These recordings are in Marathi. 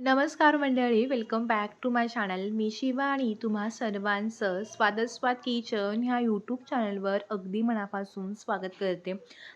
नमस्कार मंडळी welcome back to my channel मी शिवा आणि तुम्हा सर्वांचं स्वादस्वाद स्वाद किचन ह्या यूट्यूब चॅनलवर अगदी मनापासून स्वागत करते.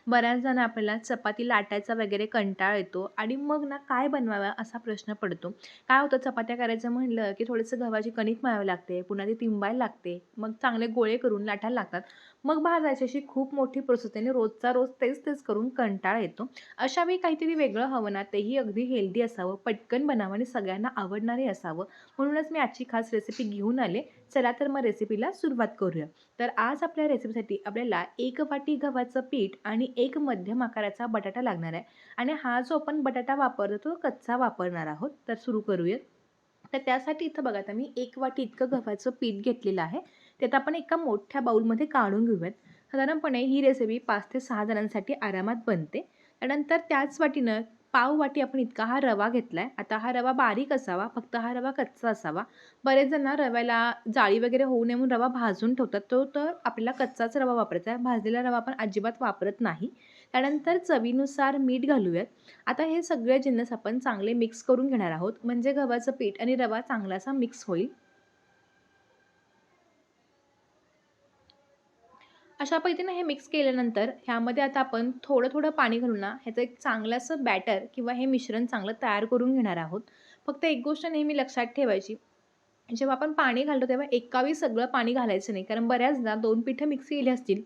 बऱ्याच जण आपल्याला चपाती लाटायचा वगैरे कंटाळ येतो आणि मग ना काय बनवावं असा प्रश्न पडतो. काय होतं चपात्या करायचं म्हणलं की थोडंसं गव्हाची कणिक मारावी लागते पुन्हा ती तिंबायला लागते मग चांगले गोळे करून लाटायला लागतात. मग भाजायची अशी खूप मोठी प्रोसेस आहे आणि रोजचा रोज तेच तेच करून कंटाळा येतो. अशा वेळी काहीतरी वेगळं हवं ना तेही अगदी हेल्दी असावं पटकन बनावं आणि सगळ्यांना आवडणारे असावं. म्हणूनच मी आजची खास रेसिपी घेऊन आले. चला तर मग रेसिपीला सुरुवात करूया. तर आज आपल्या रेसिपीसाठी आपल्याला एक वाटी गव्हाचं पीठ आणि एक मध्यम आकाराचा बटाटा लागणार आहे. आणि हा जो आपण बटाटा वापरतो तो कच्चा वापरणार आहोत. तर सुरू करूयात तर त्यासाठी इथं बघा आता मी एक वाटी इतकं गव्हाचं पीठ घेतलेलं आहे. त्यात आपण एका मोठ्या बाऊलमध्ये काढून घेऊयात. साधारणपणे ही रेसिपी पाच ते सहा जणांसाठी आरामात बनते. त्यानंतर त्याच वाटीनं पाव वाटी आपण इतका हा रवा घेतला आहे आता हा रवा बारीक असावा फक्त हा रवा कच्चा असावा. बरेच जण रव्याला जाळी वगैरे होऊ नये म्हणून रवा भाजून ठेवतात. तो तर आपल्याला कच्चाच रवा वापरायचा आहे. भाजलेला रवा आपण अजिबात वापरत नाही. त्यानंतर चवीनुसार मीठ घालूयात. आता हे सगळे जिन्नस आपण चांगले मिक्स करून घेणार आहोत. म्हणजे गव्हाचं पीठ आणि रवा चांगलासा मिक्स होईल. अशा पद्धतीनं हे मिक्स केल्यानंतर ह्यामध्ये आता आपण थोडं थोडं पाणी घालून ना ह्याचं एक चांगलंसं बॅटर किंवा हे मिश्रण चांगलं तयार करून घेणार आहोत. फक्त एक गोष्ट नेहमी लक्षात ठेवायची जेव्हा आपण पाणी घालतो तेव्हा एकावी सगळं पाणी घालायचं नाही. कारण बऱ्याचदा दोन पिठं मिक्स केली असतील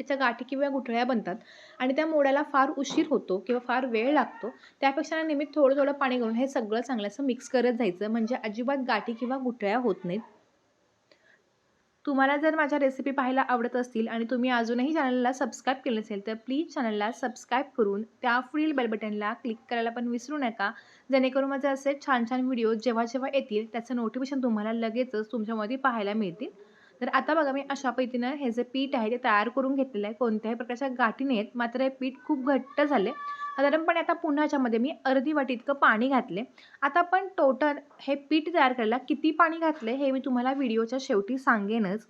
त्याच्या गाठी किंवा गुठळ्या बनतात आणि त्या मोड्याला फार उशीर होतो किंवा फार वेळ लागतो. त्यापेक्षा नेहमी थोडं थोडं पाणी घालून हे सगळं चांगलं असं मिक्स करत जायचं. म्हणजे अजिबात गाठी किंवा गुठळ्या होत नाहीत. तुम्हाला जर माझ्या रेसिपी पाहायला आवडत असतील आणि तुम्ही अजूनही चॅनलला सबस्क्राईब केलं असेल तर प्लीज चॅनलला सबस्क्राईब करून त्या पुढील बेलबटनला क्लिक करायला पण विसरू नका. जेणेकरून माझे असे छान छान व्हिडिओ जेव्हा जेव्हा येतील त्याचं नोटिफिकेशन तुम्हाला लगेचच तुमच्यामध्ये पाहायला मिळतील. तर आता बघा मी अशा पद्धतीनं हे जे पीठ आहे ते तयार करून घेतलेलं आहे. कोणत्याही प्रकारच्या गाठी नाहीत मात्र हे पीठ खूप घट्ट झाले साधारणपणे आता पुन्हा ह्याच्यामध्ये मी अर्धी वाटी इतकं पाणी घातले. आता आपण टोटल हे पीठ तयार करायला किती पाणी घातले हे मी तुम्हाला व्हिडिओच्या शेवटी सांगेनच.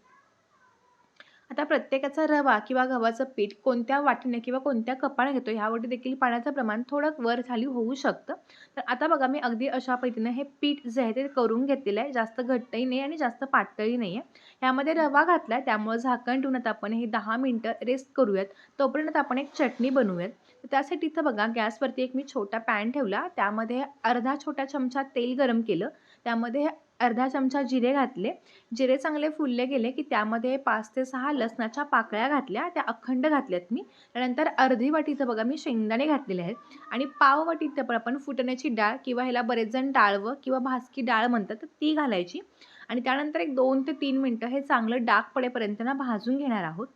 आता प्रत्येकाचा रवा किंवा गव्हाचं पीठ कोणत्या वाटीने किंवा कोणत्या कपाने घेतो ह्यावरती देखील पाण्याचं प्रमाण थोडं वर खाली होऊ शकतं. तर आता बघा मी अगदी अशा पद्धतीनं हे पीठ जे आहे ते करून घेतलेलं आहे. जास्त घट्टही नाही आणि जास्त पातळही नाही आहे. ह्यामध्ये रवा घातला आहे त्यामुळं झाकण ठेवून आपण हे दहा मिनटं रेस्ट करूयात. तोपर्यंत आपण एक चटणी बनवूयात. तर त्यासाठी इथं बघा गॅसवरती एक मी छोटा पॅन ठेवला. त्यामध्ये अर्धा छोटा चमचा तेल गरम केलं. त्यामध्ये अर्धा चमचा जिरे घातले. जिरे चांगले फुलले गेले की त्यामध्ये पाच ते सहा लसणाच्या पाकळ्या घातल्या. त्या अखंड घातल्यात मी. त्यानंतर अर्धी वाटीचं बघा मी शेंगदाणे घातलेले आहेत. आणि पाव वाटी पण आपण फुटण्याची डाळ किंवा ह्याला बरेच जण डाळवं किंवा भासकी डाळ म्हणतात तर ती घालायची. आणि त्यानंतर एक दोन ते तीन मिनटं हे चांगलं डाग पडेपर्यंत ना भाजून घेणार आहोत.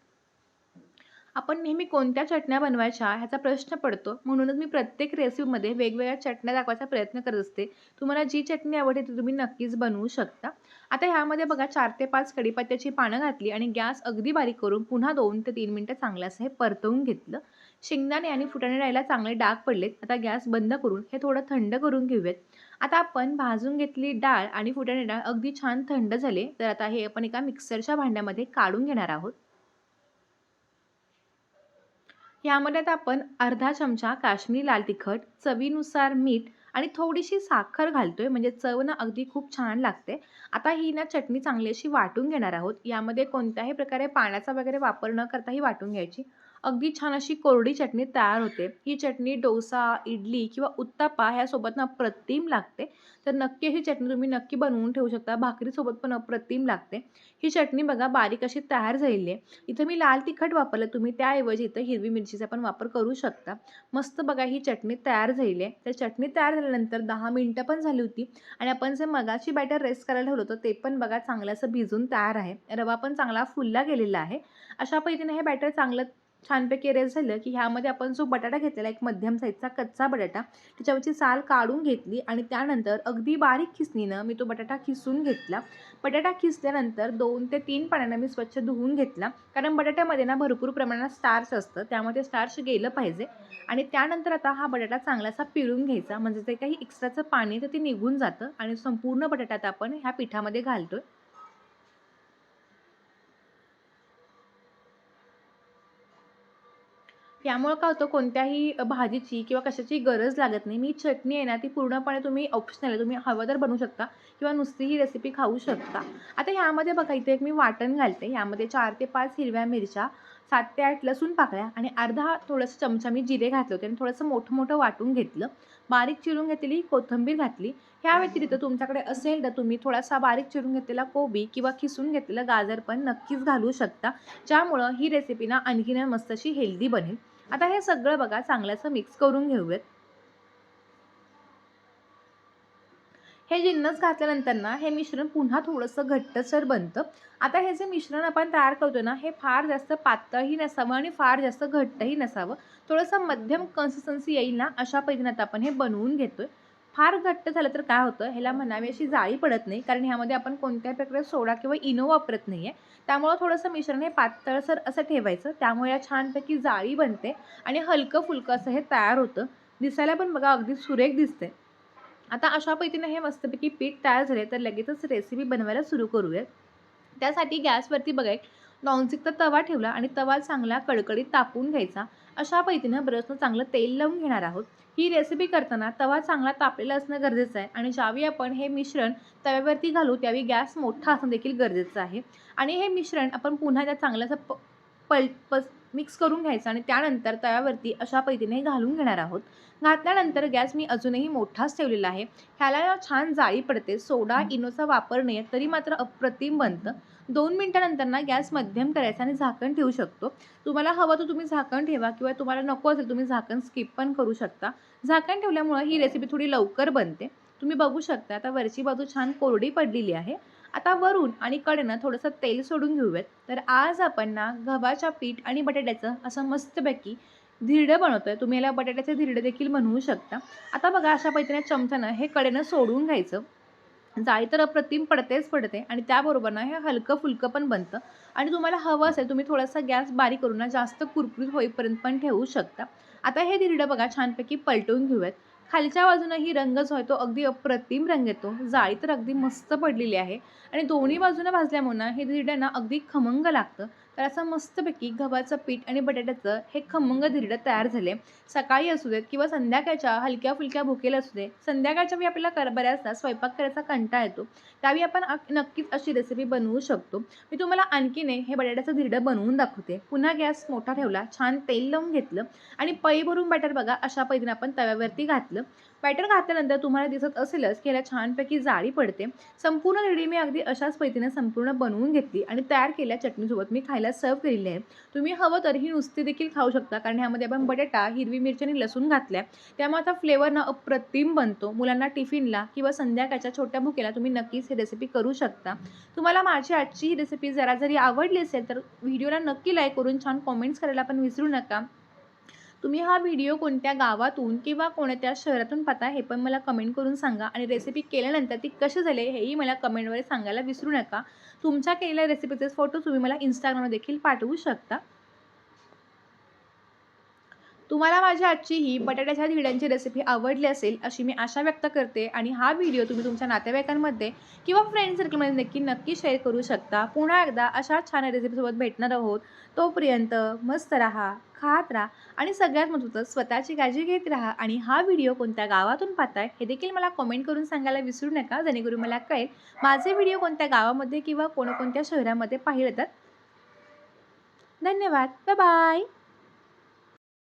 आपण नेहमी कोणत्या चटण्या बनवायच्या ह्याचा प्रश्न पडतो. म्हणूनच मी प्रत्येक रेसिपीमध्ये वेगवेगळ्या चटण्या दाखवायचा प्रयत्न करत असते. तुम्हाला जी चटणी आवडते ती तुम्ही नक्कीच बनवू शकता. आता ह्यामध्ये बघा चार ते पाच कढीपत्त्याची पानं घातली आणि गॅस अगदी बारीक करून पुन्हा दोन ते तीन मिनटं चांगलं असं हे परतवून घेतलं. शेंगदाणे आणि फुटाणे राहायला चांगले डाग पडलेत. आता गॅस बंद करून हे थोडं थंड करून घेऊयात. आता आपण भाजून घेतली डाळ आणि फुटाणे डाळ अगदी छान थंड झाले. तर आता हे आपण एका मिक्सरच्या भांड्यामध्ये काढून घेणार आहोत. यामध्ये आपण अर्धा चमचा काश्मीरी लाल तिखट चवीनुसार मीठ आणि थोडीशी साखर घालतोय. म्हणजे चव ना अगदी खूप छान लागते. आता ही ना चटणी चांगली अशी वाटून घेणार आहोत. यामध्ये कोणत्याही प्रकारे पाण्याचा वगैरे वापर न करता ही वाटून घ्यायची. अगदी छान अशी कोरडी चटणी तयार होते. ही चटणी डोसा इडली किंवा उत्तापा ह्यासोबत ना अप्रतिम लागते. तर नक्की ही चटणी तुम्ही नक्की बनवून ठेवू शकता. भाकरीसोबत पण अप्रतिम लागते. ही चटणी बघा बारीक अशी तयार झालेली आहे. इथं मी लाल तिखट वापरलं. तुम्ही त्याऐवजी इथं हिरवी मिरचीचा पण वापर करू शकता. मस्त बघा ही चटणी तयार झालेली आहे. तर चटणी तयार झाल्यानंतर दहा मिनटं पण झाली होती आणि आपण जे मगाची बॅटर रेस्ट करायला ठेवलं होतं ते पण बघा चांगलं असं भिजून तयार आहे. रवा पण चांगला फुलला गेलेला आहे. अशा पद्धतीने हे बॅटर चांगलं छानपैकी रेस झालं की ह्यामध्ये आपण जो बटाटा घेतलेला एक मध्यम साईजचा कच्चा बटाटा त्याच्यावरची साल काढून घेतली आणि त्यानंतर अगदी बारीक खिसणीनं मी तो बटाटा खिसून घेतला. बटाटा खिसल्यानंतर दोन ते तीन पाण्यानं मी स्वच्छ धुवून घेतला. कारण बटाट्यामध्ये ना भरपूर प्रमाणात स्टार्च असतं त्यामध्ये स्टार्च गेलं पाहिजे. आणि त्यानंतर आता हा बटाटा चांगलासा पिळून घ्यायचा. म्हणजे जे काही एक्स्ट्राचं पाणी तर ते निघून जातं. आणि संपूर्ण बटाट्यात आपण ह्या पिठामध्ये घालतोय. यामुळं काय होतं कोणत्याही भाजीची किंवा कशाची गरज लागत नाही. मी चटणी आहे ना ती पूर्णपणे तुम्ही ऑप्शनल आहे. तुम्ही हवं तर बनवू शकता किंवा नुसती ही रेसिपी खाऊ शकता. आता ह्यामध्ये बघा इथे एक मी वाटण घालते. यामध्ये चार ते पाच हिरव्या मिरच्या सात ते आठ लसूण पाकळ्या आणि अर्धा थोडंसं चमचा मी जिरे घातले होते आणि थोडंसं मोठं मोठं वाटून घेतलं. बारीक चिरून घेतलेली कोथिंबीर घातली. ह्या व्यतिरिक्त तुमच्याकडे असेल तर तुम्ही थोडासा बारीक चिरून घेतलेला कोबी किंवा किसून घेतलेलं गाजर पण नक्कीच घालू शकता. ज्यामुळं ही रेसिपी ना आणखीन मस्त अशी हेल्दी बनेल. आता हे सगळं बघा चांगलं मिक्स करून घेऊयात. हे जिन्नस घातल्यानंतर ना हे मिश्रण पुन्हा थोडंसं घट्टसर बनतं. आता हे जे मिश्रण आपण तयार करतो ना हे फार जास्त पातळही नसावं आणि फार जास्त घट्टही नसावं. थोडंसं मध्यम कन्सिस्टन्सी येईल ना अशा पद्धतीने आता आपण हे बनवून घेतोय. फार घट्ट झालं तर काय होतं ह्याला म्हणावी अशी जाळी पडत नाही कारण ह्यामध्ये आपण कोणत्याही प्रकारे सोडा किंवा इनो वापरत नाही आहे त्यामुळं थोडंसं मिश्रण हे पातळसर असं ठेवायचं. त्यामुळे या छानपैकी जाळी बनते आणि हलकं फुलकं असं हे तयार होतं. दिसायला पण बघा अगदी सुरेख दिसते आता अशा पद्धतीने हे मस्तपैकी पीठ तयार झाले तर लगेचच रेसिपी बनवायला सुरू करूयात. त्यासाठी गॅसवरती बघा एक नॉनस्टिकचा तवा ठेवला आणि तवा चांगला कडकडीत तापून घ्यायचा. अशा पद्धतीनं ब्रशनं चांगलं तेल लावून घेणार आहोत. ही रेसिपी करताना तवा चांगला तापलेला असणं गरजेचं आहे आणि ज्यावेळी आपण हे मिश्रण तव्यावरती घालू त्यावेळी गॅस मोठा असणं देखील गरजेचं आहे. आणि हे मिश्रण आपण पुन्हा त्या चांगल्याचं प पल पस मिक्स करून घ्यायचं आणि त्यानंतर तव्यावरती अशा पद्धतीने घालून घेणार आहोत. घातल्यानंतर गॅस मी अजूनही मोठाच ठेवलेला आहे. ह्याला छान जाळी पडते. सोडा इनोचा वापर नाही तरी मात्र अप्रतिम बनतं. दोन मिनटानंतर ना गॅस मध्यम करायचा आणि झाकण ठेवू शकतो. तुम्हाला हवं तर तुम्ही झाकण ठेवा किंवा तुम्हाला नको असेल तुम्ही झाकण स्किप पण करू शकता. झाकण ठेवल्यामुळं ही रेसिपी थोडी लवकर बनते. तुम्ही बघू शकता आता वरची बाजू छान कोरडी पडलेली आहे. आता वरून आणि कडेनं थोडंसं तेल सोडून घेऊयात. तर आज आपण ना गव्हाच्या पीठ आणि बटाट्याचं असं मस्तपैकी धिरडं बनवतोय. तुम्ही याला बटाट्याचे धिरडं देखील बनवू शकता. आता बघा अशा पद्धतीने चमच्यानं हे कडेनं सोडून घ्यायचं. जाळी तर अप्रतिम पडतेच पडते आणि त्याबरोबर ना हे हलकं फुलकं पण बनतं. आणि तुम्हाला हवं असेल तुम्ही थोडासा गॅस बारीक करून ना जास्त कुरकुरीत होईपर्यंत पण ठेवू शकता. आता हे दिरडं बघा छानपैकी पलटवून घेऊयात. खालच्या बाजूनही रंग जो आहे तो अगदी अप्रतिम रंग येतो. जाळी तर अगदी मस्त पडलेली आहे. आणि दोन्ही बाजूनं भाजल्यामुळे ना हे धिरडं ना अगदी खमंग लागतं. तर असं मस्तपैकी गव्हाचं पीठ आणि बटाट्याचं हे खमंग धिरडं तयार झाले. सकाळी असू देत किंवा संध्याकाळच्या हलक्या फुलक्या भुकेला असू दे संध्याकाळच्या वेळी आपल्याला कर बऱ्याचदा स्वयंपाक करायचा कंटाळा येतो. त्यावेळी आपण नक्कीच अशी रेसिपी बनवू शकतो. मी तुम्हाला आणखीन हे बटाट्याचं धिरडं बनवून दाखवते. पुन्हा गॅस मोठा ठेवला छान तेल लावून घेतलं आणि पई भरून बॅटर बघा अशा पद्धतीने आपण तव्यावरती घातलं. पॅटर्न घातल्यानंतर तुम्हाला दिसत असेलच की याला छानपैकी जाळी पडते. संपूर्ण रेडी मी अगदी अशाच पद्धतीने संपूर्ण बनवून घेतली आणि तयार केल्या चटणीसोबत. मी खायला सर्व केलेली आहे. तुम्ही हवं तर ही नुसती देखील खाऊ शकता कारण ह्यामध्ये आपण बटाटा हिरवी मिरची आणि लसूण घातल्या. त्यामुळे आता फ्लेवर ना अप्रतिम बनतो. मुलांना टिफिनला किंवा संध्याकाळच्या छोट्या भुकेला तुम्ही नक्कीच ही रेसिपी करू शकता. तुम्हाला माझी आजची ही रेसिपी जरा जरी आवडली असेल तर व्हिडिओला नक्की लाईक करून छान कॉमेंट्स करायला पण विसरू नका. तुम्ही हा व्हिडिओ कोणत्या गावातून किंवा कोणत्या शहरातून पाहता हे पण मला कमेंट करून सांगा. आणि रेसिपी केल्यानंतर ती कशी झाली हेही मला कमेंटवर सांगायला विसरू नका. तुमच्या केलेल्या रेसिपीचे फोटो तुम्ही मला इंस्टाग्रामवर देखील पाठवू शकता. तुम्हाला माझी आजची ही बटाट्याच्या दिड्यांची रेसिपी आवडली असेल अशी मी आशा व्यक्त करते. आणि हा व्हिडिओ तुम्ही तुमच्या नातेवाईकांमध्ये किंवा फ्रेंड सर्कलमध्ये देखील नक्की शेअर करू शकता. पुन्हा एकदा अशा छान रेसिपीसोबत भेटणार आहोत. तोपर्यंत मस्त राहा. खात राहा. आणि सगळ्यात महत्त्वाचं स्वतःची काळजी घेत राहा. आणि हा व्हिडिओ कोणत्या गावातून पाहताय हे देखील मला कमेंट करून सांगायला विसरू नका. जेणेकरून मला कळेल माझे व्हिडिओ कोणत्या गावामध्ये किंवा कोणकोणत्या शहरामध्ये पाहिले तर. धन्यवाद. Bye bye